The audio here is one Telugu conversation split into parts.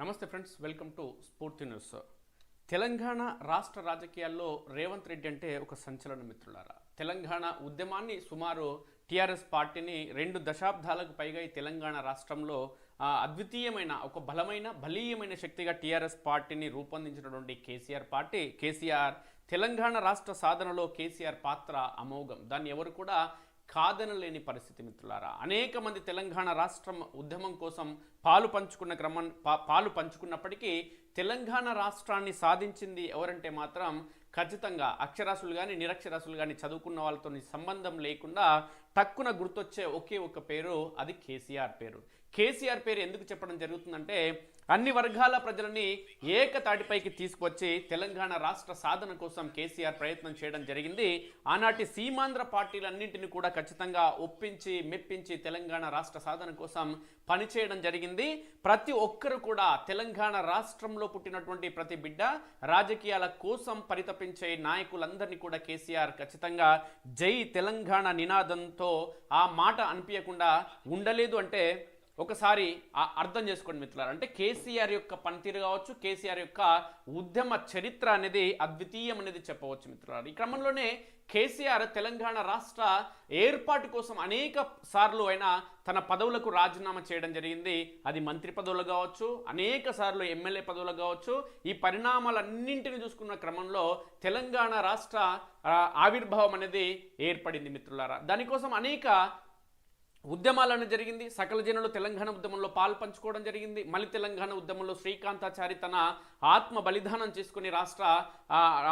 నమస్తే friends welcome to Sphoorthi news Telangana రాష్ట్ర రాజకీయాల్లో రేవంత్ రెడ్డి అంటే ఒక సంచలన మిత్రులారా. తెలంగాణ ఉద్యమాన్ని సుమారు టీఆర్ఎస్ పార్టీని రెండు దశాబ్దాలకు పైగా ఈ తెలంగాణ రాష్ట్రంలో అద్వితీయమైన ఒక బలమైన బలీయమైన శక్తిగా టీఆర్ఎస్ పార్టీని రూపొందించినటువంటి కేసీఆర్ పార్టీ కేసీఆర్ తెలంగాణ రాష్ట్ర సాధనలో కేసీఆర్ పాత్ర అమోఘం. దాన్ని ఎవరు కూడా కాదనలేని పరిస్థితి మిత్రులారా. అనేక మంది తెలంగాణ రాష్ట్రం ఉద్యమం కోసం పాలు పంచుకున్న క్రమం పాలు పంచుకున్నప్పటికీ తెలంగాణ రాష్ట్రాన్ని సాధించింది ఎవరంటే మాత్రం ఖచ్చితంగా అక్షరాసులు కానీ నిరక్షరాసులు కానీ చదువుకున్న వాళ్ళతో సంబంధం లేకుండా టక్కున గుర్తొచ్చే ఒకే ఒక పేరు అది కేసీఆర్ పేరు. కేసీఆర్ పేరు ఎందుకు చెప్పడం జరుగుతుందంటే అన్ని వర్గాల ప్రజలని ఏకతాటిపైకి తీసుకొచ్చి తెలంగాణ రాష్ట్ర సాధన కోసం కేసీఆర్ ప్రయత్నం చేయడం జరిగింది. ఆనాటి సీమాంధ్ర పార్టీలన్నింటినీ కూడా ఖచ్చితంగా ఒప్పించి మెప్పించి తెలంగాణ రాష్ట్ర సాధన కోసం పనిచేయడం జరిగింది. ప్రతి ఒక్కరు కూడా తెలంగాణ రాష్ట్రంలో పుట్టినటువంటి ప్రతి బిడ్డ రాజకీయాల కోసం పరితపించే నాయకులందరినీ కూడా కేసీఆర్ ఖచ్చితంగా జై తెలంగాణ నినాదంతో ఆ మాట అనిపించకుండా ఉండలేదు అంటే ఒకసారి అర్థం చేసుకోండి మిత్రులారా. అంటే కేసీఆర్ యొక్క పనితీరు కావచ్చు కేసీఆర్ యొక్క ఉద్యమ చరిత్ర అనేది అద్వితీయం అనేది చెప్పవచ్చు మిత్రులారా. ఈ క్రమంలోనే కేసీఆర్ తెలంగాణ రాష్ట్ర ఏర్పాటు కోసం అనేక సార్లు ఆయన తన పదవులకు రాజీనామా చేయడం జరిగింది. అది మంత్రి పదవులు కావచ్చు అనేక సార్లు ఎమ్మెల్యే పదవులు కావచ్చు. ఈ పరిణామాలన్నింటిని చూసుకున్న క్రమంలో తెలంగాణ రాష్ట్ర ఆవిర్భావం అనేది ఏర్పడింది మిత్రులారా. దానికోసం అనేక ఉద్యమాలను జరిగింది. సకల జనులు తెలంగాణ ఉద్యమంలో పాల్పంచుకోవడం జరిగింది. మళ్ళీ తెలంగాణ ఉద్యమంలో శ్రీకాంతాచారి తన ఆత్మ బలిదానం చేసుకుని రాష్ట్ర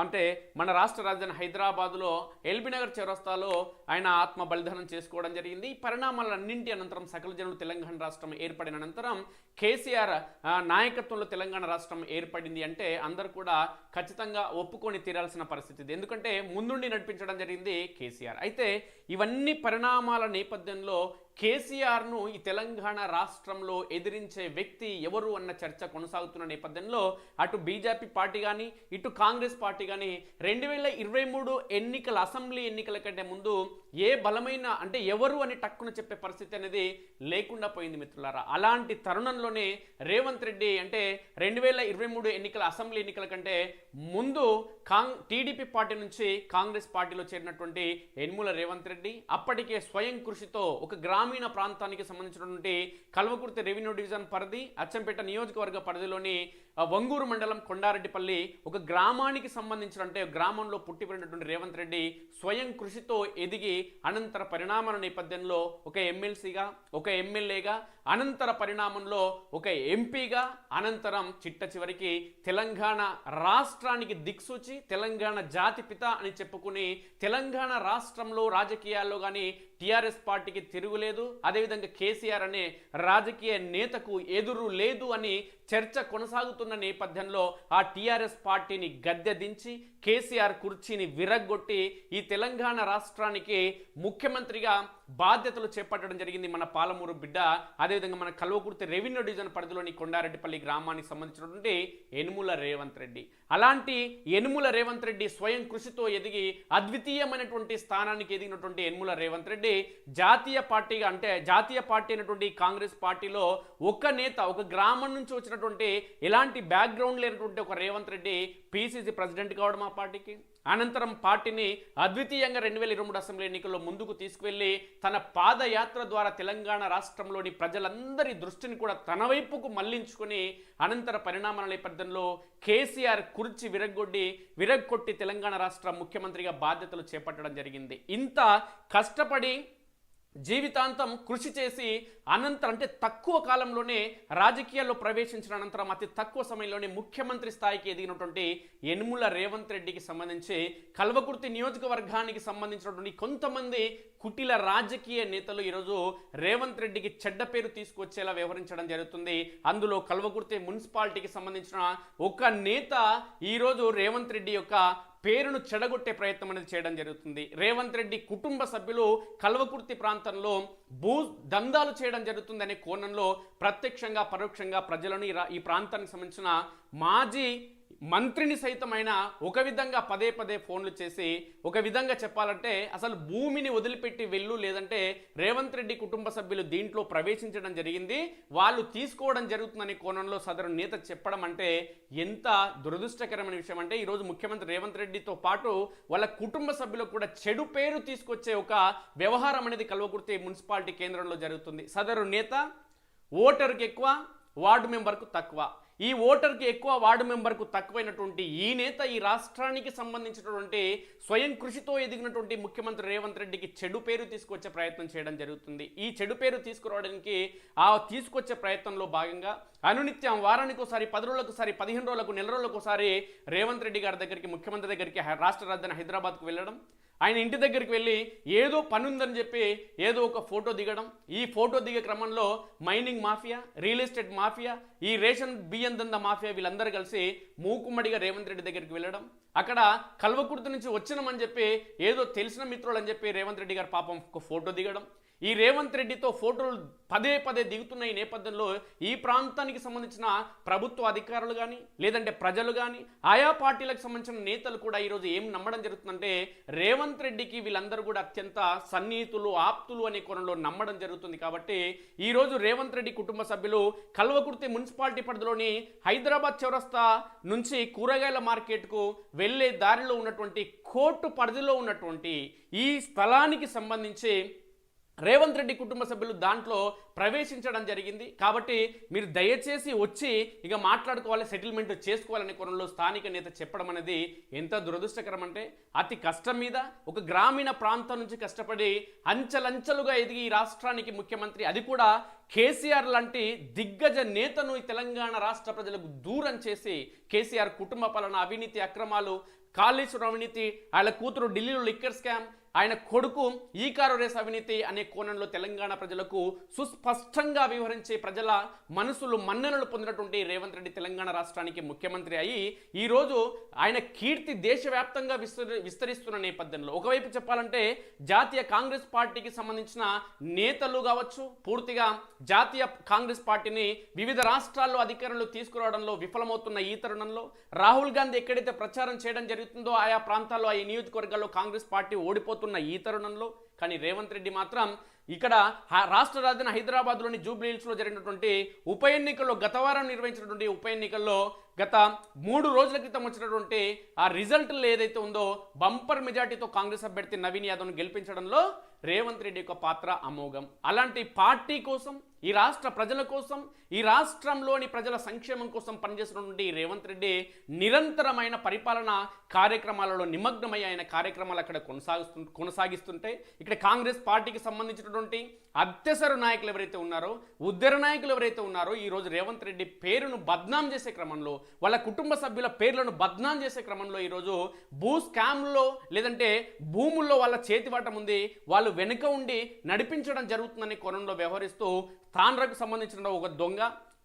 అంటే మన రాష్ట్ర రాజధాని హైదరాబాదులో ఎల్బీ నగర్ చౌరస్తాలో ఆయన ఆత్మ బలిదానం చేసుకోవడం జరిగింది. ఈ పరిణామాలన్నింటి అనంతరం సకల జనులు తెలంగాణ రాష్ట్రం ఏర్పడిన అనంతరం కేసీఆర్ నాయకత్వంలో తెలంగాణ రాష్ట్రం ఏర్పడింది అంటే అందరూ కూడా ఖచ్చితంగా ఒప్పుకొని తీరాల్సిన పరిస్థితి ఎందుకంటే ముందుండి నడిపించడం జరిగింది కేసీఆర్. అయితే ఇవన్నీ పరిణామాల నేపథ్యంలో కేసీఆర్ను ఈ తెలంగాణ రాష్ట్రంలో ఎదిరించే వ్యక్తి ఎవరు అన్న చర్చ కొనసాగుతున్న నేపథ్యంలో అటు బీజేపీ పార్టీ కానీ ఇటు కాంగ్రెస్ పార్టీ కానీ రెండు వేల ఇరవై మూడు ఎన్నికల అసెంబ్లీ ఎన్నికల కంటే ముందు ఏ బలమైన అంటే ఎవరు అని టక్కున చెప్పే పరిస్థితి అనేది లేకుండా పోయింది మిత్రులారా. అలాంటి తరుణంలోనే రేవంత్ రెడ్డి అంటే రెండు వేల ఇరవై మూడు ఎన్నికల అసెంబ్లీ ఎన్నికల కంటే ముందు కాంగ్ టీడీపీ పార్టీ నుంచి కాంగ్రెస్ పార్టీలో చేరినటువంటి యనుమల రేవంత్ రెడ్డి అప్పటికే స్వయం కృషితో ఒక గ్రామీణ ప్రాంతానికి సంబంధించినటువంటి కల్వకుర్తి రెవెన్యూ డివిజన్ పరిధి అచ్చంపేట నియోజకవర్గ పరిధిలోని వంగూరు మండలం కొండారెడ్డిపల్లి ఒక గ్రామానికి సంబంధించిన అంటే గ్రామంలో పుట్టిపడినటువంటి రేవంత్ రెడ్డి స్వయం కృషితో ఎదిగి అనంతర పరిణామాల నేపథ్యంలో ఒక ఎమ్మెల్సీగా ఒక ఎమ్మెల్యేగా అనంతర పరిణామంలో ఒక ఎంపీగా అనంతరం చిట్ట చివరికి తెలంగాణ రాష్ట్రానికి దిక్సూచి తెలంగాణ జాతిపిత అని చెప్పుకుని తెలంగాణ రాష్ట్రంలో రాజకీయాల్లో కానీ టీఆర్ఎస్ పార్టీకి తిరుగులేదు. అదేవిధంగా కేసీఆర్ అనే రాజకీయ నేతకు ఎదురు లేదు అని చర్చ కొనసాగుతున్న నేపథ్యంలో ఆ టీఆర్ఎస్ పార్టీని గద్దె దించి కేసీఆర్ కుర్చీని విరగ్గొట్టి ఈ తెలంగాణ రాష్ట్రానికి ముఖ్యమంత్రిగా బాధ్యతలు చేపట్టడం జరిగింది మన పాలమూరు బిడ్డ. అదేవిధంగా మన కల్వకుర్తి రెవెన్యూ డివిజన్ పరిధిలోని కొండారెడ్డిపల్లి గ్రామానికి సంబంధించినటువంటి ఎనుముల రేవంత్ రెడ్డి. అలాంటి ఎనుముల రేవంత్ రెడ్డి స్వయం కృషితో ఎదిగి అద్వితీయమైనటువంటి స్థానానికి ఎదిగినటువంటి ఎనుముల రేవంత్ రెడ్డి జాతీయ పార్టీగా అంటే జాతీయ పార్టీ అయినటువంటి కాంగ్రెస్ పార్టీలో ఒక నేత ఒక గ్రామం నుంచి వచ్చినటువంటి ఎలాంటి బ్యాక్గ్రౌండ్ లేనటువంటి ఒక రేవంత్ రెడ్డి పిసిసి ప్రెసిడెంట్ కావడం ఆ పార్టీకి. అనంతరం పార్టీని అద్వితీయంగా రెండు వేల ఇరవై మూడు అసెంబ్లీ ఎన్నికల్లో ముందుకు తీసుకువెళ్ళి తన పాదయాత్ర ద్వారా తెలంగాణ రాష్ట్రంలోని ప్రజలందరి దృష్టిని కూడా తన వైపుకు మళ్ళించుకొని అనంతర పరిణామాల నేపథ్యంలో కేసీఆర్ కుర్చి విరగ్గొడ్డి విరగ్గొట్టి తెలంగాణ రాష్ట్ర ముఖ్యమంత్రిగా బాధ్యతలు చేపట్టడం జరిగింది. ఇంత కష్టపడి జీవితాంతం కృషి చేసి అనంతరం అంటే తక్కువ కాలంలోనే రాజకీయాల్లో ప్రవేశించిన అనంతరం అతి తక్కువ సమయంలోనే ముఖ్యమంత్రి స్థాయికి ఎదిగినటువంటి యనుముల రేవంత్ రెడ్డికి సంబంధించి కల్వకుర్తి నియోజకవర్గానికి సంబంధించినటువంటి కొంతమంది కుటిల రాజకీయ నేతలు ఈరోజు రేవంత్ రెడ్డికి చెడ్డ పేరు తీసుకొచ్చేలా వ్యవహరించడం జరుగుతుంది. అందులో కల్వకుర్తి మున్సిపాలిటీకి సంబంధించిన ఒక నేత ఈరోజు రేవంత్ రెడ్డి యొక్క పేరును చెడగొట్టే ప్రయత్నం అనేది చేయడం జరుగుతుంది. రేవంత్ రెడ్డి కుటుంబ సభ్యులు కల్వకుర్తి ప్రాంతంలో భూ దందాలు చేయడం జరుగుతుంది అనే కోణంలో ప్రత్యక్షంగా పరోక్షంగా ప్రజలను ఈ ఈ ప్రాంతానికి సంబంధించిన మాజీ మంత్రిని సైతమైన ఒక విధంగా పదే పదే ఫోన్లు చేసి ఒక విధంగా చెప్పాలంటే అసలు భూమిని వదిలిపెట్టి వెళ్ళు లేదంటే రేవంత్ రెడ్డి కుటుంబ సభ్యులు దీంట్లో ప్రవేశించడం జరిగింది. వాళ్ళు తీసుకోవడం జరుగుతుందనే కోణంలో సదరు నేత చెప్పడం అంటే ఎంత దురదృష్టకరమైన విషయం అంటే ఈరోజు ముఖ్యమంత్రి రేవంత్ రెడ్డితో పాటు వాళ్ళ కుటుంబ సభ్యులకు కూడా చెడు పేరు తీసుకొచ్చే ఒక వ్యవహారం అనేది కల్వకుర్తి మున్సిపాలిటీ కేంద్రంలో జరుగుతుంది. సదరు నేత ఓటర్కి ఎక్కువ వార్డు మెంబర్కు తక్కువ. ఈ ఓటర్కి ఎక్కువ వార్డు మెంబర్కు తక్కువైనటువంటి ఈ నేత ఈ రాష్ట్రానికి సంబంధించినటువంటి స్వయం కృషితో ఎదిగినటువంటి ముఖ్యమంత్రి రేవంత్ రెడ్డికి చెడు పేరు తీసుకొచ్చే ప్రయత్నం చేయడం జరుగుతుంది. ఈ చెడు పేరు తీసుకురావడానికి ఆ తీసుకొచ్చే ప్రయత్నంలో భాగంగా అనునిత్యం వారానికి ఒకసారి పది రోజులకుసారి పదిహేను రోజులకు నెల రోజులకు ఒకసారి రేవంత్ రెడ్డి గారి దగ్గరికి ముఖ్యమంత్రి దగ్గరికి రాష్ట్ర రాజధాని హైదరాబాద్కు వెళ్ళడం ఆయన ఇంటి దగ్గరికి వెళ్ళి ఏదో పని ఉందని చెప్పి ఏదో ఒక ఫోటో దిగడం. ఈ ఫోటో దిగే క్రమంలో mining mafia real estate mafia ఈ రేషన్ బియ్యం దంద మాఫియా వీళ్ళందరూ కలిసి మూకుమ్మడిగా రేవంత్ రెడ్డి దగ్గరికి వెళ్ళడం. అక్కడ కల్వకుర్తి నుంచి వచ్చినామని చెప్పి ఏదో తెలిసిన మిత్రులు అని చెప్పి రేవంత్ రెడ్డి గారు పాపం ఒక ఫోటో దిగడం. ఈ రేవంత్ రెడ్డితో ఫోటోలు పదే పదే దిగుతున్న ఈ నేపథ్యంలో ఈ ప్రాంతానికి సంబంధించిన ప్రభుత్వ అధికారులు కానీ లేదంటే ప్రజలు కానీ ఆయా పార్టీలకు సంబంధించిన నేతలు కూడా ఈరోజు ఏం నమ్మడం జరుగుతుందంటే రేవంత్ రెడ్డికి వీళ్ళందరూ కూడా అత్యంత సన్నిహితులు ఆప్తులు అనే కోణంలో నమ్మడం జరుగుతుంది కాబట్టి ఈరోజు రేవంత్ రెడ్డి కుటుంబ సభ్యులు కల్వకుర్తి మున్సిపాలిటీ పరిధిలోని హైదరాబాద్ చౌరస్తా నుంచి కూరగాయల మార్కెట్కు వెళ్ళే దారిలో ఉన్నటువంటి కోర్టు పరిధిలో ఉన్నటువంటి ఈ స్థలానికి సంబంధించి రేవంత్ రెడ్డి కుటుంబ సభ్యులు దాంట్లో ప్రవేశించడం జరిగింది. కాబట్టి మీరు దయచేసి వచ్చి ఇక మాట్లాడుకోవాలి సెటిల్మెంట్ చేసుకోవాలనే కోణంలో స్థానిక నేత చెప్పడం అనేది ఎంత దురదృష్టకరం అంటే అతి కష్టం మీద ఒక గ్రామీణ ప్రాంతం నుంచి కష్టపడి అంచెలంచెలుగా ఎదిగి ఈ రాష్ట్రానికి ముఖ్యమంత్రి అది కూడా కేసీఆర్ లాంటి దిగ్గజ నేతను తెలంగాణ రాష్ట్ర ప్రజలకు దూరం చేసి కేసీఆర్ కుటుంబ పాలన అవినీతి అక్రమాలు కాళేశ్వరం అవినీతి వాళ్ళ కూతురు ఢిల్లీలో లిక్కర్ స్కామ్ ఆయన కొడుకు ఈ కారు రేస్ అవినీతి అనే కోణంలో తెలంగాణ ప్రజలకు సుస్పష్టంగా వివరించే ప్రజల మనసులు మన్ననలు పొందినటువంటి రేవంత్ రెడ్డి తెలంగాణ రాష్ట్రానికి ముఖ్యమంత్రి అయి ఈరోజు ఆయన కీర్తి దేశవ్యాప్తంగా విస్తరి విస్తరిస్తున్న నేపథ్యంలో. ఒకవైపు చెప్పాలంటే జాతీయ కాంగ్రెస్ పార్టీకి సంబంధించిన నేతలు కావచ్చు పూర్తిగా జాతీయ కాంగ్రెస్ పార్టీని వివిధ రాష్ట్రాల్లో అధికారంలో తీసుకురావడంలో విఫలమవుతున్న ఈ తరుణంలో రాహుల్ గాంధీ ఎక్కడైతే ప్రచారం చేయడం జరుగుతుందో ఆయా ప్రాంతాల్లో ఆ నియోజకవర్గాల్లో కాంగ్రెస్ పార్టీ అనుకున్న ఈ తరుణంలో కానీ రేవంత్ రెడ్డి మాత్రం ఇక్కడ రాష్ట్ర రాజధాని హైదరాబాద్లోని జూబ్లీహిల్స్లో జరిగినటువంటి ఉప ఎన్నికల్లో గత వారం నిర్వహించినటువంటి ఉప ఎన్నికల్లో గత మూడు రోజుల క్రితం వచ్చినటువంటి ఆ రిజల్ట్లు ఏదైతే ఉందో బంపర్ మెజార్టీతో కాంగ్రెస్ అభ్యర్థి నవీన్ యాదవ్ను గెలిపించడంలో రేవంత్ రెడ్డి యొక్క పాత్ర అమోఘం. అలాంటి పార్టీ కోసం ఈ రాష్ట్ర ప్రజల కోసం ఈ రాష్ట్రంలోని ప్రజల సంక్షేమం కోసం పనిచేస్తున్నటువంటి రేవంత్ రెడ్డి నిరంతరమైన పరిపాలన కార్యక్రమాలలో నిమగ్నమై ఆయన కార్యక్రమాలు అక్కడ కొనసాగిస్తు కొనసాగిస్తుంటే ఇక్కడ కాంగ్రెస్ పార్టీకి సంబంధించినటువంటి అత్యసరు నాయకులు ఎవరైతే ఉన్నారో ఉద్దర నాయకులు ఎవరైతే ఉన్నారో ఈరోజు రేవంత్ రెడ్డి పేరును బద్నాం చేసే క్రమంలో వాళ్ళ కుటుంబ సభ్యుల పేర్లను బద్నాం చేసే క్రమంలో ఈరోజు భూ స్కామ్లో లేదంటే భూముల్లో వాళ్ళ చేతివాటం ఉంది వాళ్ళు వెనుక ఉండి నడిపించడం జరుగుతుందనే కోణంలో వ్యవహరిస్తూ తాండ్రకు సంబంధించిన ఒక దొంగ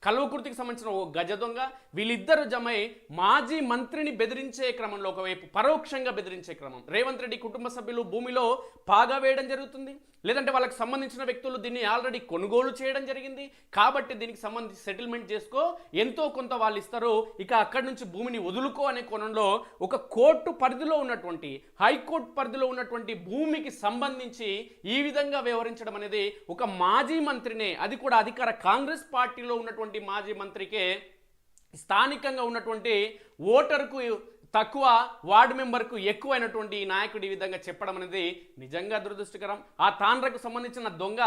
కల్వకుర్తికి సంబంధించిన ఓ గజ దొంగ వీళ్ళిద్దరు జమై మాజీ మంత్రిని బెదిరించే క్రమంలో ఒకవైపు పరోక్షంగా బెదిరించే క్రమం. రేవంత్ రెడ్డి కుటుంబ సభ్యులు భూమిలో పాగా వేయడం జరుగుతుంది. లేదంటే వాళ్ళకి సంబంధించిన వ్యక్తులు దీన్ని ఆల్రెడీ కొనుగోలు చేయడం జరిగింది. కాబట్టి దీనికి సంబంధించి సెటిల్మెంట్ చేసుకో ఎంతో కొంత వాళ్ళు ఇస్తారు. ఇక అక్కడి నుంచి భూమిని వదులుకో అనే కోణంలో ఒక కోర్టు పరిధిలో ఉన్నటువంటి హైకోర్టు పరిధిలో ఉన్నటువంటి భూమికి సంబంధించి ఈ విధంగా వ్యవహరించడం అనేది ఒక మాజీ మంత్రినే అది కూడా అధికార కాంగ్రెస్ పార్టీలో ఉన్నటువంటి మాజీ మంత్రికే స్థానికంగా ఉన్నటువంటి ఓటర్కు తక్కువ వార్డు మెంబర్కు ఎక్కువైనటువంటి ఈ నాయకుడు ఈ విధంగా చెప్పడం అనేది నిజంగా దురదృష్టకరం. ఆ తాండ్రకు సంబంధించిన దొంగ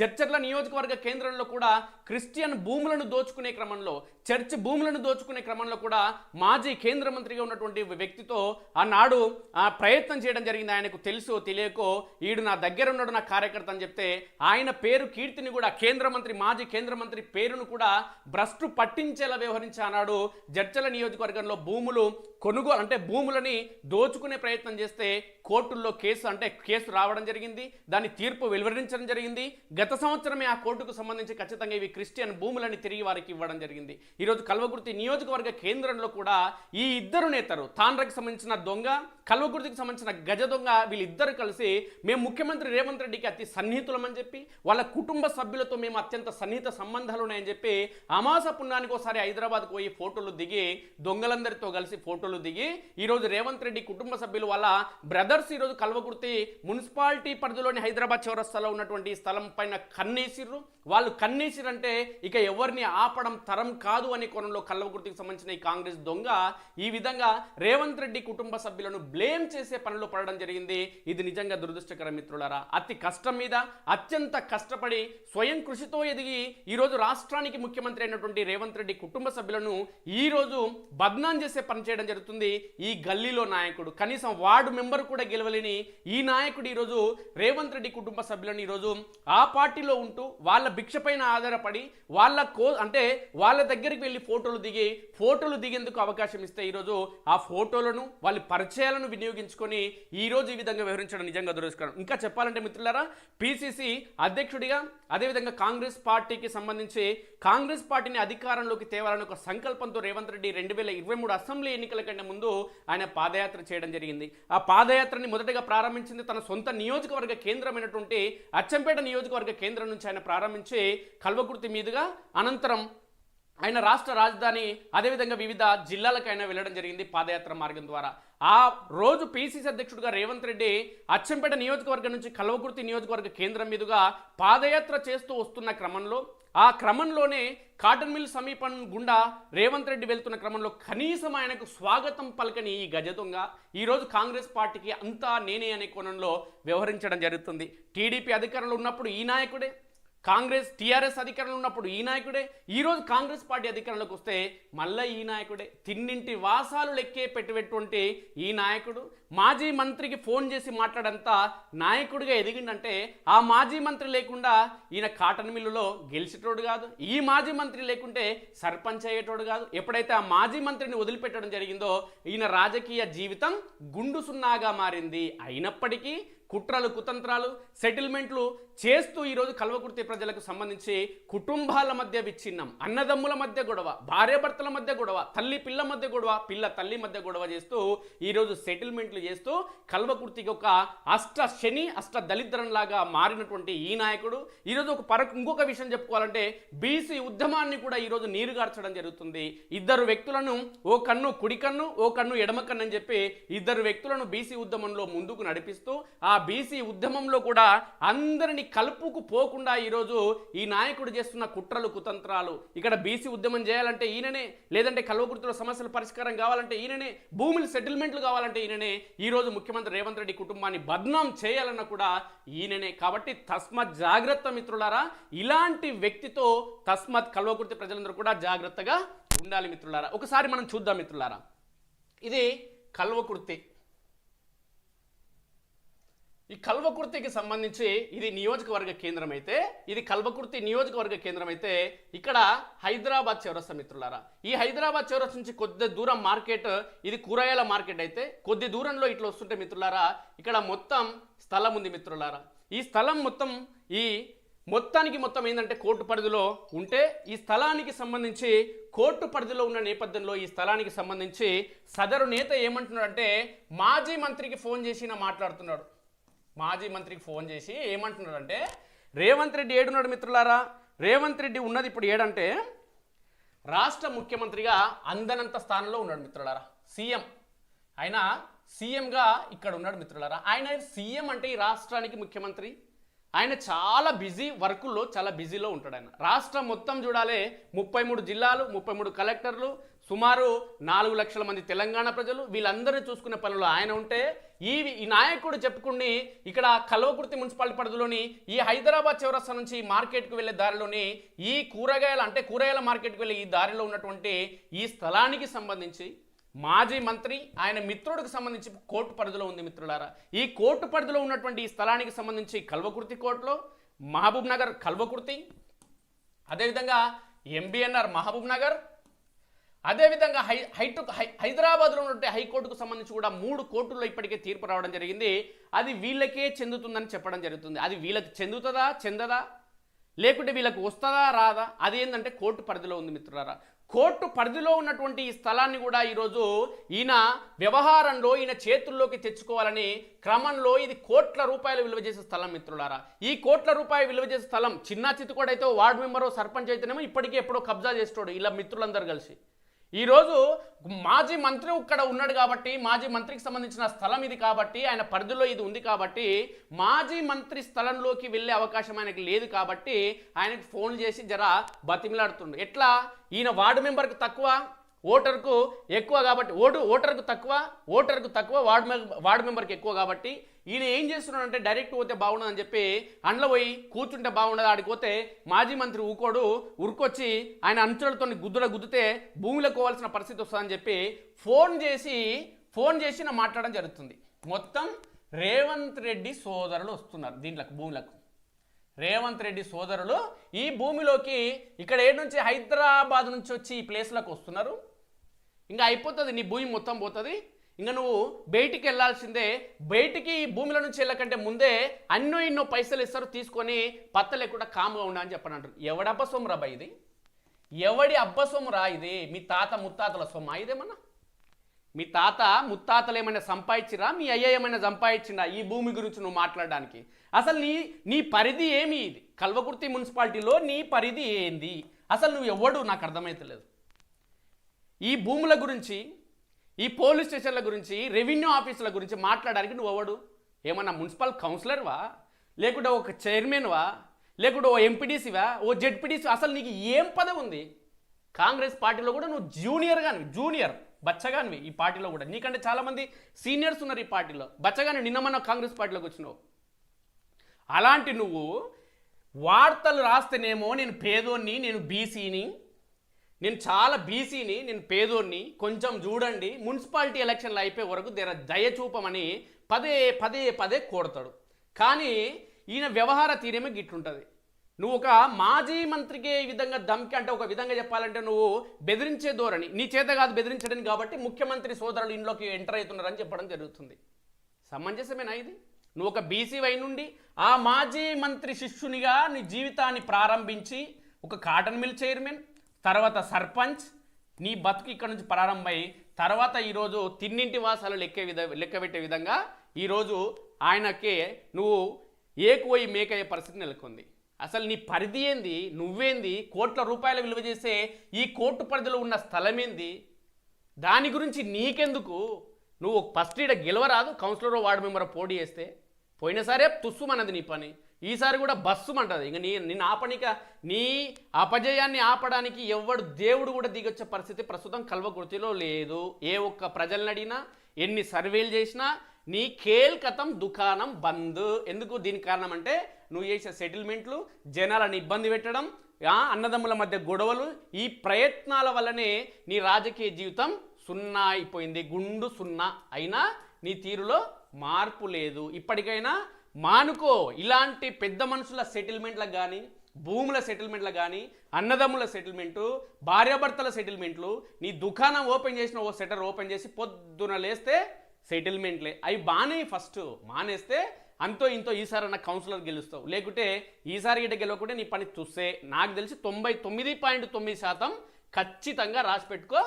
జడ్చర్ల నియోజకవర్గ కేంద్రంలో కూడా క్రిస్టియన్ భూములను దోచుకునే క్రమంలో చర్చ్ భూములను దోచుకునే క్రమంలో కూడా మాజీ కేంద్ర మంత్రిగా ఉన్నటువంటి వ్యక్తితో ఆనాడు ఆ ప్రయత్నం చేయడం జరిగింది. ఆయనకు తెలుసో తెలియకో ఈడు నా దగ్గర ఉన్నాడు నా కార్యకర్త అని చెప్తే ఆయన పేరు కీర్తిని కూడా కేంద్ర మంత్రి మాజీ కేంద్ర మంత్రి పేరును కూడా భ్రష్టు పట్టించేలా వ్యవహరించి ఆనాడు జడ్చల నియోజకవర్గంలో భూములు కొనుగోలు అంటే భూములని దోచుకునే ప్రయత్నం చేస్తే కోర్టుల్లో కేసు అంటే కేసు రావడం జరిగింది. దాని తీర్పు వెలువరించడం జరిగింది. జరిగింది. గత సంవత్సరమే ఆ కోర్టుకు సంబంధించి ఖచ్చితంగా ఇవి క్రిస్టియన్ భూములని తిరిగి వారికి ఇవ్వడం జరిగింది. ఈరోజు కల్వకుర్తి నియోజకవర్గ కేంద్రంలో కూడా ఈ ఇద్దరు నేతలు తాండ్రకు సంబంధించిన దొంగ కల్వకుర్తికి సంబంధించిన గజ దొంగ వీళ్ళిద్దరు కలిసి మేము ముఖ్యమంత్రి రేవంత్ రెడ్డికి అతి సన్నిహితులమని చెప్పి వాళ్ళ కుటుంబ సభ్యులతో మేము అత్యంత సన్నిహిత సంబంధాలు ఉన్నాయని చెప్పి అమాస పుణ్యానికి ఒకసారి హైదరాబాద్కు పోయి ఫోటోలు దిగి దొంగలందరితో కలిసి ఫోటోలు దిగి ఈరోజు రేవంత్ రెడ్డి కుటుంబ సభ్యులు వాళ్ళ బ్రదర్స్ ఈరోజు కల్వకుర్తి మున్సిపాలిటీ పరిధిలోని హైదరాబాద్ చౌరస్తాలో ఉన్నటువంటి స్థలం పైన కన్నేసిర్రు. వాళ్ళు కన్నేసిరంటే ఇక ఎవరిని ఆపడం తరం కాదు అనే కోణంలో కల్లవకుర్తికి సంబంధించిన ఈ కాంగ్రెస్ దొంగ ఈ విధంగా రేవంత్ రెడ్డి కుటుంబ సభ్యులను బ్లేమ్ చేసే పనిలో పడడం జరిగింది. ఇది నిజంగా దురదృష్టకర మిత్రులారా. అతి కష్టం మీద అత్యంత కష్టపడి స్వయం కృషితో ఎదిగి ఈరోజు రాష్ట్రానికి ముఖ్యమంత్రి అయినటువంటి రేవంత్ రెడ్డి కుటుంబ సభ్యులను ఈరోజు బద్నాం చేసే పని చేయడం జరుగుతుంది. ఈ గల్లీలో నాయకుడు కనీసం వార్డు మెంబర్ కూడా గెలవలేని ఈ నాయకుడు ఈరోజు రేవంత్ రెడ్డి కుటుంబ సభ్యులను ఈరోజు ఆ పార్టీలో ఉంటూ వాళ్ళ భిక్ష పైన ఆధారపడి వాళ్ళ కో అంటే వాళ్ళ దగ్గరికి వెళ్ళి ఫోటోలు దిగి ఫోటోలు దిగేందుకు అవకాశం ఇస్తే ఈరోజు ఆ ఫోటోలను వాళ్ళ పరిచయాలను వినియోగించుకొని ఈరోజు ఈ విధంగా వ్యవహరించడం నిజంగా దురదృష్టకరం. ఇంకా చెప్పాలంటే మిత్రులారా పిసిసి అధ్యక్షుడిగా అదేవిధంగా కాంగ్రెస్ పార్టీకి సంబంధించి కాంగ్రెస్ పార్టీని అధికారంలోకి తేవాలని ఒక సంకల్పంతో రేవంత్ రెడ్డి రెండు వేల ఇరవై మూడు అసెంబ్లీ ఎన్నికల కంటే ముందు ఆయన పాదయాత్ర చేయడం జరిగింది. ఆ పాదయాత్రని మొదటగా ప్రారంభించింది తన సొంత నియోజకవర్గ కేంద్రమైనటువంటి అచ్చంపేట నియోజకవర్గ కేంద్రం నుంచి ఆయన ప్రారంభించి కల్వకుర్తి మీదుగా అనంతరం ఆయన రాష్ట్ర రాజధాని అదేవిధంగా వివిధ జిల్లాలకు ఆయన వెళ్ళడం జరిగింది పాదయాత్ర మార్గం ద్వారా. ఆ రోజు పిసిసి అధ్యక్షుడిగా రేవంత్ రెడ్డి అచ్చంపేట నియోజకవర్గం నుంచి కల్వకుర్తి నియోజకవర్గ కేంద్రం మీదుగా పాదయాత్ర చేస్తూ వస్తున్న క్రమంలో ఆ క్రమంలోనే కాటన్ మిల్ సమీపం గుండా రేవంత్ రెడ్డి వెళ్తున్న క్రమంలో కనీసం ఆయనకు స్వాగతం పలకని ఈ గజ దొంగ ఈరోజు కాంగ్రెస్ పార్టీకి అంతా నేనే అనే కోణంలో వ్యవహరించడం జరుగుతుంది. టీడీపీ అధికారంలో ఉన్నప్పుడు ఈ నాయకుడే కాంగ్రెస్ టీఆర్ఎస్ అధికారంలో ఉన్నప్పుడు ఈ నాయకుడే ఈరోజు కాంగ్రెస్ పార్టీ అధికారంలోకి వస్తే మళ్ళీ ఈ నాయకుడే. తిన్నింటి వాసాలు లెక్కే పెట్టినటువంటి ఈ నాయకుడు మాజీ మంత్రికి ఫోన్ చేసి మాట్లాడంత నాయకుడిగా ఎదిగిందంటే ఆ మాజీ మంత్రి లేకుండా ఈయన కాటన్ మిల్లులో గెలిచేటోడు కాదు ఈ మాజీ మంత్రి లేకుంటే సర్పంచ్ అయ్యేటోడు కాదు. ఎప్పుడైతే ఆ మాజీ మంత్రిని వదిలిపెట్టడం జరిగిందో ఈయన రాజకీయ జీవితం గుండు సున్నాగా మారింది. అయినప్పటికీ కుట్రలు కుతంత్రాలు సెటిల్మెంట్లు చేస్తూ ఈరోజు కల్వకుర్తి ప్రజలకు సంబంధించి కుటుంబాల మధ్య విచ్ఛిన్నం అన్నదమ్ముల మధ్య గొడవ భార్యాభర్తల మధ్య గొడవ తల్లి పిల్ల మధ్య గొడవ పిల్ల తల్లి మధ్య గొడవ చేస్తూ ఈరోజు సెటిల్మెంట్లు చేస్తూ కల్వకుర్తికి ఒక అష్ట శని అష్ట దళిద్రంలాగా మారినటువంటి ఈ నాయకుడు. ఈరోజు ఒక పర ఇంకొక విషయం చెప్పుకోవాలంటే బీసీ ఉద్యమాన్ని కూడా ఈరోజు నీరుగార్చడం జరుగుతుంది. ఇద్దరు వ్యక్తులను ఓ కన్ను కుడి కన్ను ఓ కన్ను ఎడమ కన్ను అని చెప్పి ఇద్దరు వ్యక్తులను బీసీ ఉద్యమంలో ముందుకు నడిపిస్తూ ఆ బీసీ ఉద్యమంలో కూడా అందరిని కలుపుకు పోకుండా ఈరోజు ఈ నాయకుడు చేస్తున్న కుట్రలు కుతంత్రాలు. ఇక్కడ బీసీ ఉద్యమం చేయాలంటే ఈయననే లేదంటే కల్వకుర్తిలో సమస్యల పరిష్కారం కావాలంటే ఈయననే భూములు సెటిల్మెంట్లు కావాలంటే ఈయననే. ఈరోజు ముఖ్యమంత్రి రేవంత్ రెడ్డి కుటుంబాన్ని బద్నాం చేయాలన్న కూడా ఈయననే. కాబట్టి తస్మత్ జాగ్రత్త మిత్రులారా ఇలాంటి వ్యక్తితో తస్మత్ కల్వకుర్తి ప్రజలందరూ కూడా జాగ్రత్తగా ఉండాలి మిత్రులారా. ఒకసారి మనం చూద్దాం మిత్రులారా. ఇది కల్వకుర్తి ఈ కల్వకుర్తికి సంబంధించి ఇది నియోజకవర్గ కేంద్రం అయితే ఇది కల్వకుర్తి నియోజకవర్గ కేంద్రం అయితే ఇక్కడ హైదరాబాద్ చౌరస్త మిత్రులారా. ఈ హైదరాబాద్ చౌరస్ నుంచి కొద్ది దూరం మార్కెట్ ఇది కూరగాయల మార్కెట్ అయితే కొద్ది దూరంలో ఇట్లా వస్తుంటే మిత్రులారా ఇక్కడ మొత్తం స్థలం ఉంది మిత్రులారా. ఈ స్థలం మొత్తం ఈ మొత్తానికి మొత్తం ఏంటంటే కోర్టు పరిధిలో ఉంటే ఈ స్థలానికి సంబంధించి కోర్టు పరిధిలో ఉన్న నేపథ్యంలో ఈ స్థలానికి సంబంధించి సదరు నేత ఏమంటున్నాడంటే మాజీ మంత్రికి ఫోన్ చేసినా మాట్లాడుతున్నాడు. మాజీ మంత్రికి ఫోన్ చేసి ఏమంటున్నాడంటే రేవంత్ రెడ్డి ఏడున్నాడు మిత్రులారా? రేవంత్ రెడ్డి ఉన్నది ఇప్పుడు ఏడంటే రాష్ట్ర ముఖ్యమంత్రిగా అందనంత స్థానంలో ఉన్నాడు మిత్రులారా. సీఎం. ఆయన సీఎంగా ఇక్కడ ఉన్నాడు మిత్రులారా. ఆయన సీఎం అంటే ఈ రాష్ట్రానికి ముఖ్యమంత్రి. ఆయన చాలా బిజీ వర్కుల్లో చాలా బిజీలో ఉంటాడు ఆయన. రాష్ట్రం మొత్తం చూడాలి ముప్పై మూడు జిల్లాలు ముప్పై మూడు కలెక్టర్లు సుమారు నాలుగు లక్షల మంది తెలంగాణ ప్రజలు వీళ్ళందరూ చూసుకునే పనులు ఆయన ఉంటే ఈ ఈ నాయకుడు చెప్పుకుని ఇక్కడ కల్వకుర్తి మున్సిపాలిటీ పరిధిలోని ఈ హైదరాబాద్ చౌరస్తా నుంచి మార్కెట్కు వెళ్ళే దారిలోని ఈ కూరగాయల అంటే కూరగాయల మార్కెట్కి వెళ్ళే ఈ దారిలో ఉన్నటువంటి ఈ స్థలానికి సంబంధించి మాజీ మంత్రి ఆయన మిత్రుడికి సంబంధించి కోర్టు పరిధిలో ఉంది మిత్రులారా. ఈ కోర్టు పరిధిలో ఉన్నటువంటి ఈ స్థలానికి సంబంధించి కల్వకుర్తి కోర్టులో మహబూబ్ నగర్ కల్వకుర్తి అదేవిధంగా ఎంబీఎన్ఆర్ మహబూబ్ నగర్ అదేవిధంగా హై హైటు హై హైదరాబాద్లో ఉన్నటువంటి హైకోర్టుకు సంబంధించి కూడా మూడు కోర్టుల్లో ఇప్పటికే తీర్పు రావడం జరిగింది. అది వీళ్ళకే చెందుతుందని చెప్పడం జరుగుతుంది. అది వీళ్ళకి చెందుతుందా చెందదా? లేకుంటే వీళ్ళకి వస్తుందా రాదా? అది ఏంటంటే కోర్టు పరిధిలో ఉంది మిత్రులారా. కోర్టు పరిధిలో ఉన్నటువంటి ఈ స్థలాన్ని కూడా ఈరోజు ఈయన వ్యవహారంలో ఈయన చేతుల్లోకి తెచ్చుకోవాలని క్రమంలో ఇది కోట్ల రూపాయలు విలువ చేసే స్థలం మిత్రులారా. ఈ కోట్ల రూపాయలు విలువ చేసే స్థలం చిన్న చిత్తుకోడైతే వార్డు మెంబరు సర్పంచ్ అయితేనేమో ఇప్పటికే ఎప్పుడో కబ్జా చేస్తాడు ఇలా మిత్రులందరూ కలిసి. ఈరోజు మాజీ మంత్రి ఇక్కడ ఉన్నాడు కాబట్టి మాజీ మంత్రికి సంబంధించిన స్థలం ఇది కాబట్టి ఆయన పరిధిలో ఇది ఉంది కాబట్టి మాజీ మంత్రి స్థలంలోకి వెళ్ళే అవకాశం ఆయనకి లేదు కాబట్టి ఆయనకి ఫోన్ చేసి జర బతిమిలాడుతుండు. ఎట్లా? ఈయన వార్డు మెంబర్కి తక్కువ? ఓటర్కు ఎక్కువ కాబట్టి ఓటు ఓటర్కు తక్కువ ఓటర్కు తక్కువ వార్డు వార్డ్ మెంబర్కి ఎక్కువ కాబట్టి ఈయన ఏం చేస్తున్నాడంటే డైరెక్ట్ పోతే బాగుండదని చెప్పి అండ్ల పోయి కూర్చుంటే బాగుండదు. ఆడికి పోతే మాజీ మంత్రి ఊకోడు ఉరుకొచ్చి ఆయన అంచులతో గుద్దుల గుద్దితే భూమిలో కోవాల్సిన పరిస్థితి వస్తుందని చెప్పి ఫోన్ చేసి ఫోన్ చేసి నా మాట్లాడడం జరుగుతుంది. మొత్తం రేవంత్ రెడ్డి సోదరులు వస్తున్నారు దీంట్లకు భూములకు. రేవంత్ రెడ్డి సోదరులు ఈ భూమిలోకి ఇక్కడ ఏడు నుంచి హైదరాబాద్ నుంచి వచ్చి ఈ ప్లేస్లకు వస్తున్నారు. ఇంకా అయిపోతుంది నీ భూమి మొత్తం పోతుంది. ఇంకా నువ్వు బయటికి వెళ్ళాల్సిందే బయటికి ఈ భూమిలో నుంచి వెళ్ళకంటే ముందే అన్నో ఎన్నో పైసలు ఇస్తారు తీసుకొని పత్త లేకుండా కాముగా ఉండా అని చెప్పని అంటారు. ఎవడి సొమ్ము రా ఇది? ఎవడి అబ్బసొమ్ము రా ఇది? మీ తాత ముత్తాతల సొమ్మ ఇదేమన్నా? మీ తాత ముత్తాతలు ఏమైనా సంపాదించిరా మీ అయ్య ఏమైనా సంపాదించిందా ఈ భూమి గురించి నువ్వు మాట్లాడడానికి? అసలు నీ నీ పరిధి ఏమి ఇది? కల్వకుర్తి మున్సిపాలిటీలో నీ పరిధి ఏంది? అసలు నువ్వు ఎవడు? నాకు అర్థమైతలేదు. ఈ భూముల గురించి ఈ పోలీస్ స్టేషన్ల గురించి రెవెన్యూ ఆఫీసుల గురించి మాట్లాడడానికి నువ్వు ఎవడు? ఏమన్నా మున్సిపల్ కౌన్సిలర్వా? లేకుంటే ఒక చైర్మన్వా? లేకుంటే ఓ ఎంపీడీసీవా? ఓ జెడ్పీడీసీ? అసలు నీకు ఏం పదవి ఉంది? కాంగ్రెస్ పార్టీలో కూడా నువ్వు జూనియర్ జూనియర్ బచ్చగానివి ఈ పార్టీలో కూడా. నీకంటే చాలామంది సీనియర్స్ ఉన్నారు ఈ పార్టీలో. బచ్చగాని నిన్న మన కాంగ్రెస్ పార్టీలోకి వచ్చినావు. అలాంటి నువ్వు వార్తలు రాస్తేనేమో నేను పేదోన్ని నేను బీసీని నేను చాలా బీసీని నేను పేదోన్ని కొంచెం చూడండి. మున్సిపాలిటీ ఎలక్షన్లు అయిపోయే వరకు దేర దయ చూపమని పదే పదే పదే కోడతాడు కానీ ఈయన వ్యవహార తీరేమో గిట్లుంటుంది. నువ్వు ఒక మాజీ మంత్రికి ఈ విధంగా దమ్కి అంటే ఒక విధంగా చెప్పాలంటే నువ్వు బెదిరించే ధోరణి. నీ చేత కాదు బెదిరించడం కాబట్టి ముఖ్యమంత్రి సోదరులు ఇంట్లోకి ఎంటర్ అవుతున్నారని చెప్పడం జరుగుతుంది. సమంజసమేనా ఇది? నువ్వు ఒక బీసీ వై నుండి ఆ మాజీ మంత్రి శిష్యునిగా నీ జీవితాన్ని ప్రారంభించి ఒక కాటన్ మిల్ చైర్మన్ తర్వాత సర్పంచ్ నీ బతుకు ఇక్కడ నుంచి ప్రారంభమై తర్వాత ఈరోజు తిన్నింటి వాసాలు లెక్కే విధ లెక్కబెట్టే విధంగా ఈరోజు ఆయనకే నువ్వు ఏకువై మేకయ్యే పరిస్థితి నెలకొంది. అసలు నీ పరిధి ఏంది? నువ్వేంది? కోట్ల రూపాయల విలువ చేసే ఈ కోర్టు పరిధిలో ఉన్న స్థలం ఏంది? దాని గురించి నీకెందుకు? నువ్వు ఫస్ట్ ఈడ గెలవరాదు కౌన్సిలర్ వార్డు మెంబర్ పోటీ చేస్తే. పోయినసారే తుస్సుమన్నది నీ పని. ఈసారి కూడా బస్సు అంటది ఇంక నీ నిన్ను ఆపనిక నీ అపజయాన్ని ఆపడానికి ఎవడు దేవుడు కూడా దిగొచ్చే పరిస్థితి ప్రస్తుతం కల్వకుర్తిలో లేదు. ఏ ఒక్క ప్రజలను అడిగినా ఎన్ని సర్వేలు చేసినా నీ కేల్కతం దుకాణం బంద్. ఎందుకు దీనికి కారణం అంటే నువ్వు చేసే సెటిల్మెంట్లు జనాలను ఇబ్బంది పెట్టడం అన్నదమ్ముల మధ్య గొడవలు ఈ ప్రయత్నాల వల్లనే నీ రాజకీయ జీవితం సున్నా అయిపోయింది. గుండు సున్నా అయినా నీ తీరులో మార్పు లేదు. ఇప్పటికైనా మానుకో ఇలాంటి పెద్ద మనుషుల సెటిల్మెంట్లకు కానీ భూముల సెటిల్మెంట్లకు కానీ అన్నదమ్ముల సెటిల్మెంటు భార్యాభర్తల సెటిల్మెంట్లు నీ దుకాణం ఓపెన్ చేసిన ఓ సెటర్ ఓపెన్ చేసి పొద్దున లేస్తే సెటిల్మెంట్లే అవి బాగానే ఫస్ట్ మానేస్తే అంతో ఇంతో ఈసారి అన్న కౌన్సిలర్ గెలుస్తావు. లేకుంటే ఈసారి గిట్ట గెలవకుంటే నీ పని చూస్తే నాకు తెలిసి తొంభై తొమ్మిది పాయింట్ తొమ్మిది శాతం ఖచ్చితంగా రాసి పెట్టుకో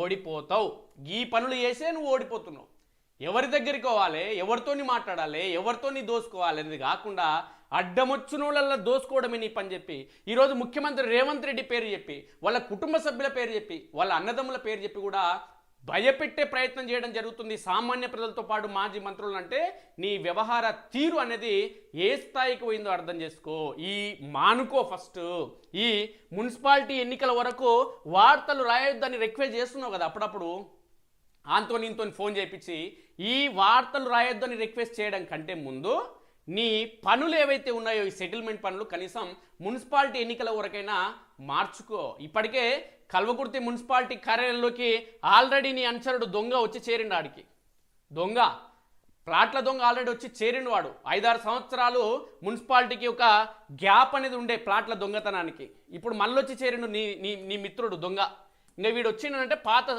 ఓడిపోతావు. ఈ పనులు చేసే నువ్వు ఓడిపోతున్నావు. ఎవరి దగ్గరికి పోవాలి? ఎవరితోని మాట్లాడాలి? ఎవరితోని దోసుకోవాలి? అనేది కాకుండా అడ్డమొచ్చునోళ్ళల్లో దోసుకోవడమే నీ పని చెప్పి ఈరోజు ముఖ్యమంత్రి రేవంత్ రెడ్డి పేరు చెప్పి వాళ్ళ కుటుంబ సభ్యుల పేరు చెప్పి వాళ్ళ అన్నదమ్ముల పేరు చెప్పి కూడా భయపెట్టే ప్రయత్నం చేయడం జరుగుతుంది. సామాన్య ప్రజలతో పాటు మాజీ మంత్రులు అంటే నీ వ్యవహార తీరు అనేది ఏ స్థాయికి పోయిందో అర్థం చేసుకో. ఈ మానుకో ఫస్ట్. ఈ మున్సిపాలిటీ ఎన్నికల వరకు వార్తలు రాయొద్దని రిక్వెస్ట్ చేస్తున్నావు కదా అప్పుడప్పుడు? ఆంతో ఫోన్ చేయించి ఈ వార్తలు రాయొద్దని రిక్వెస్ట్ చేయడం కంటే ముందు నీ పనులు ఏవైతే ఉన్నాయో ఈ సెటిల్మెంట్ పనులు కనీసం మున్సిపాలిటీ ఎన్నికల వరకైనా మార్చుకో. ఇప్పటికే కల్వకుర్తి మున్సిపాలిటీ కార్యాలయంలోకి ఆల్రెడీ నీ అనుచరుడు దొంగ వచ్చి చేరిండు ఆడికి. దొంగ. ప్లాట్ల దొంగ ఆల్రెడీ వచ్చి చేరిన వాడు. ఐదారు సంవత్సరాలు మున్సిపాలిటీకి ఒక గ్యాప్ అనేది ఉండే ప్లాట్ల దొంగతనానికి. ఇప్పుడు మళ్ళీ వచ్చి చేరిండు నీ నీ నీ మిత్రుడు దొంగ. ఇంకా వీడు వచ్చిండంటే పాత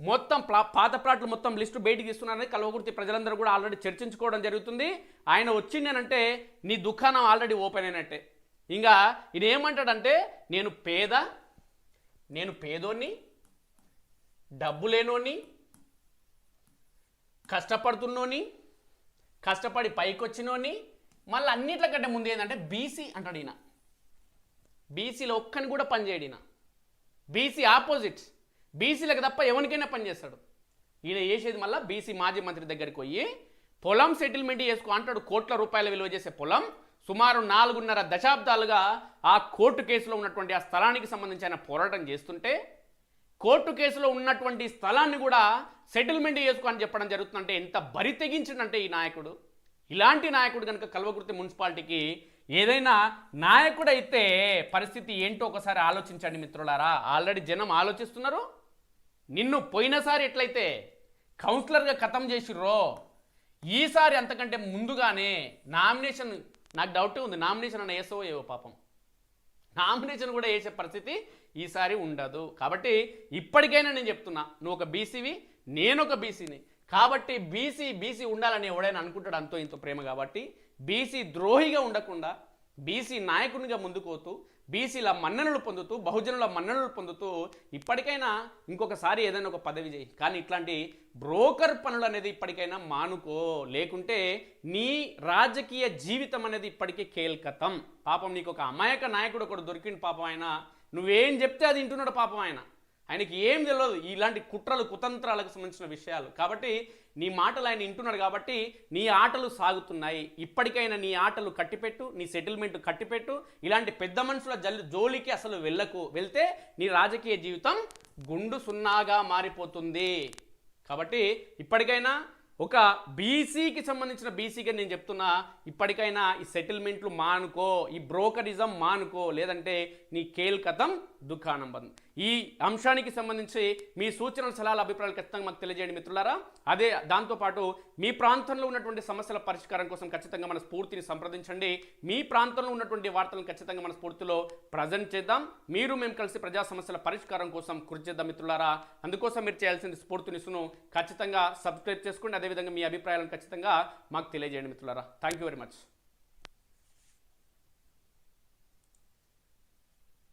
మొత్తం పాత ప్లాట్లు మొత్తం లిస్టు బయటికి ఇస్తున్నారని కల్వకుర్తి ప్రజలందరూ కూడా ఆల్రెడీ చర్చించుకోవడం జరుగుతుంది. ఆయన వచ్చిందేనంటే నీ దుకాణం ఆల్రెడీ ఓపెన్ అయినట్టే. ఇంకా ఈయన ఏమంటాడంటే నేను పేద నేను పేదోన్ని డబ్బు లేనోని కష్టపడుతున్నోని కష్టపడి పైకొచ్చినోని మళ్ళీ అన్నిట్లకంటే ముందు ఏంటంటే బీసీ అంటాడు ఈయన. బీసీలో ఒక్కని కూడా పనిచేయడు ఈయన. బీసీ ఆపోజిట్ బీసీలకు తప్ప ఎవరికైనా పనిచేస్తాడు ఈయన చేసేది మళ్ళీ బీసీ మాజీ మంత్రి దగ్గరికి పోయి పొలం సెటిల్మెంట్ చేసుకో అంటాడు. కోట్ల రూపాయల విలువ చేసే పొలం సుమారు నాలుగున్నర దశాబ్దాలుగా ఆ కోర్టు కేసులో ఉన్నటువంటి ఆ స్థలానికి సంబంధించి ఆయన పోరాటం చేస్తుంటే కోర్టు కేసులో ఉన్నటువంటి స్థలాన్ని కూడా సెటిల్మెంట్ చేసుకో అని చెప్పడం జరుగుతుందంటే ఎంత బరి తెగించిందంటే ఈ నాయకుడు. ఇలాంటి నాయకుడు కనుక కల్వకుర్తి మున్సిపాలిటీకి ఏదైనా నాయకుడైతే పరిస్థితి ఏంటో ఒకసారి ఆలోచించండి మిత్రులారా. ఆల్రెడీ జనం ఆలోచిస్తున్నారు. నిన్ను పోయినసారి ఎట్లయితే కౌన్సిలర్గా ఖతం చేసిర్రో ఈసారి అంతకంటే ముందుగానే నామినేషన్ నాకు డౌటే ఉంది నామినేషన్ అన్న వేసవో ఏవో పాపం. నామినేషన్ కూడా వేసే పరిస్థితి ఈసారి ఉండదు. కాబట్టి ఇప్పటికైనా నేను చెప్తున్నా నువ్వు ఒక బీసీవి నేను ఒక బీసీని. కాబట్టి బీసీ బీసీ ఉండాలని ఎవడైనా అనుకుంటాడు అంతో ఇంతో ప్రేమ కాబట్టి బీసీ ద్రోహిగా ఉండకుండా బీసీ నాయకునిగా ముందుకోతూ బీసీల మన్ననలు పొందుతూ బహుజనుల మన్ననలు పొందుతూ ఇప్పటికైనా ఇంకొకసారి ఏదైనా ఒక పదవి చేయి. కానీ ఇట్లాంటి బ్రోకర్ పనులు అనేది ఇప్పటికైనా మానుకో. లేకుంటే నీ రాజకీయ జీవితం అనేది ఇప్పటికే కేల్కతం. పాపం నీకు ఒక అమాయక నాయకుడు ఒకడు దొరికిండు పాపం ఆయన. నువ్వేం చెప్తే అది వింటున్నాడు పాపం ఆయన. ఆయనకి ఏం తెలియదు. ఇలాంటి కుట్రలు కుతంత్రాలకు సంబంధించిన విషయాలు. కాబట్టి నీ మాటలు ఆయన వింటున్నాడు కాబట్టి నీ ఆటలు సాగుతున్నాయి. ఇప్పటికైనా నీ ఆటలు కట్టిపెట్టు నీ సెటిల్మెంట్ కట్టిపెట్టు. ఇలాంటి పెద్ద మనుషుల జల్ జోలికి అసలు వెళ్ళకు. వెళ్తే నీ రాజకీయ జీవితం గుండు సున్నాగా మారిపోతుంది. కాబట్టి ఇప్పటికైనా ఒక బీసీకి సంబంధించిన బీసీగా నేను చెప్తున్నా ఇప్పటికైనా ఈ సెటిల్మెంట్లు మానుకో ఈ బ్రోకరిజం మానుకో లేదంటే నీ కేల్కతం దుకాణం బంద్. ఈ అంశానికి సంబంధించి మీ సూచనలు సలహాల అభిప్రాయాలు ఖచ్చితంగా మాకు తెలియజేయండి మిత్రులారా. అదే దాంతోపాటు మీ ప్రాంతంలో ఉన్నటువంటి సమస్యల పరిష్కారం కోసం ఖచ్చితంగా మన స్ఫూర్తిని సంప్రదించండి. మీ ప్రాంతంలో ఉన్నటువంటి వార్తలను ఖచ్చితంగా మన స్ఫూర్తిలో ప్రజెంట్ చేద్దాం. మీరు మేము కలిసి ప్రజా సమస్యల పరిష్కారం కోసం కృషి చేద్దాం మిత్రులారా. అందుకోసం మీరు చేయాల్సింది స్ఫూర్తి న్యూస్ను ఖచ్చితంగా సబ్స్క్రైబ్ చేసుకోండి. అదేవిధంగా మీ అభిప్రాయాలను ఖచ్చితంగా మాకు తెలియజేయండి మిత్రులారా. Thank you very much